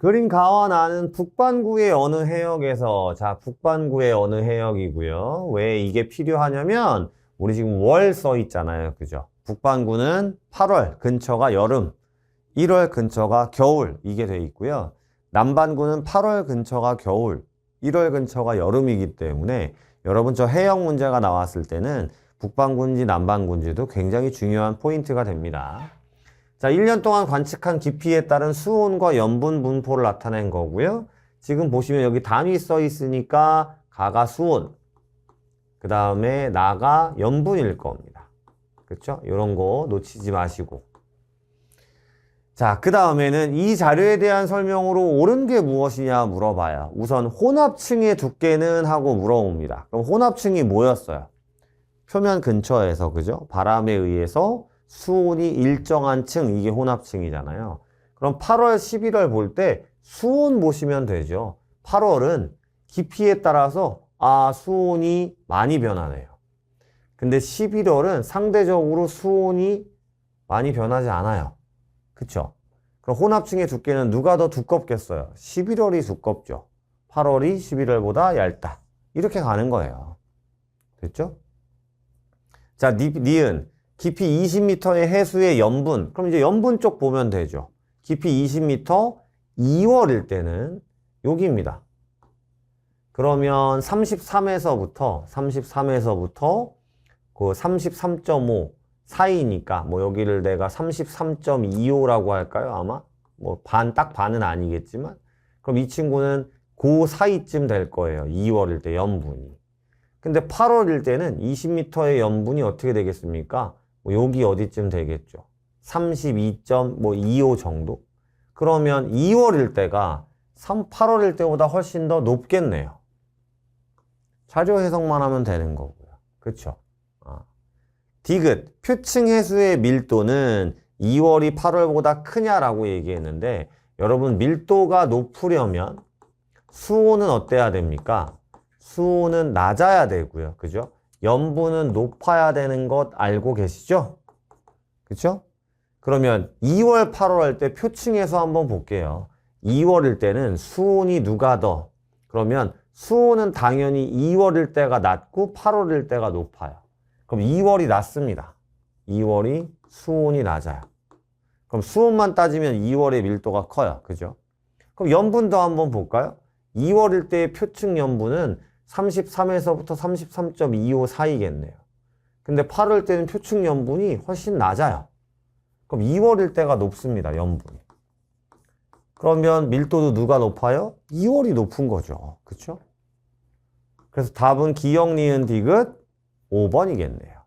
그림 가와 나는 북반구의 어느 해역에서 자 북반구의 어느 해역이고요. 왜 이게 필요하냐면 우리 지금 월 써 있잖아요. 그죠? 북반구는 8월 근처가 여름, 1월 근처가 겨울 이게 돼 있고요. 남반구는 8월 근처가 겨울, 1월 근처가 여름이기 때문에 여러분 저 해역 문제가 나왔을 때는 북반구인지 남반구인지도 굉장히 중요한 포인트가 됩니다. 자, 1년 동안 관측한 깊이에 따른 수온과 염분 분포를 나타낸 거고요. 지금 보시면 여기 단위 써 있으니까 가가 수온, 그 다음에 나가 염분일 겁니다. 그렇죠? 이런 거 놓치지 마시고. 자, 그 다음에는 이 자료에 대한 설명으로 옳은 게 무엇이냐 물어봐요. 우선 혼합층의 두께는 하고 물어봅니다. 그럼 혼합층이 뭐였어요? 표면 근처에서, 그죠? 바람에 의해서 수온이 일정한 층, 이게 혼합층이잖아요. 그럼 8월, 11월 볼 때 수온 보시면 되죠. 8월은 깊이에 따라서 아, 수온이 많이 변하네요. 근데 11월은 상대적으로 수온이 많이 변하지 않아요. 그쵸? 그럼 혼합층의 두께는 누가 더 두껍겠어요? 11월이 두껍죠. 8월이 11월보다 얇다. 이렇게 가는 거예요. 됐죠? 자, 니, 니은. 깊이 20m의 해수의 염분. 그럼 이제 염분 쪽 보면 되죠. 깊이 20m, 2월일 때는 여기입니다. 그러면 33에서부터, 33에서부터 그 33.5 사이니까, 뭐 여기를 내가 33.25라고 할까요? 아마? 뭐 반, 딱 반은 아니겠지만. 그럼 이 친구는 그 사이쯤 될 거예요. 2월일 때 염분이. 근데 8월일 때는 20m의 염분이 어떻게 되겠습니까? 뭐 여기 어디쯤 되겠죠. 32.25 정도. 그러면 2월일 때가 3, 8월일 때보다 훨씬 더 높겠네요. 자료 해석만 하면 되는 거고요. 그쵸? 아. 디귿, 표층 해수의 밀도는 2월이 8월보다 크냐라고 얘기했는데 여러분 밀도가 높으려면 수온은 어때야 됩니까? 수온은 낮아야 되고요. 그죠? 염분은 높아야 되는 것 알고 계시죠? 그쵸? 그러면 2월, 8월 할 때 표층에서 한번 볼게요. 2월일 때는 수온이 누가 더? 그러면 수온은 당연히 2월일 때가 낮고 8월일 때가 높아요. 그럼 2월이 낮습니다. 2월이 수온이 낮아요. 그럼 수온만 따지면 2월의 밀도가 커요. 그죠? 그럼 염분도 한번 볼까요? 2월일 때의 표층 염분은 33에서부터 33.25 사이겠네요. 근데 8월 때는 표층 염분이 훨씬 낮아요. 그럼 2월일 때가 높습니다. 염분이. 그러면 밀도도 누가 높아요? 2월이 높은 거죠. 그쵸? 그래서 답은 기역, 니은, 디귿 5번이겠네요.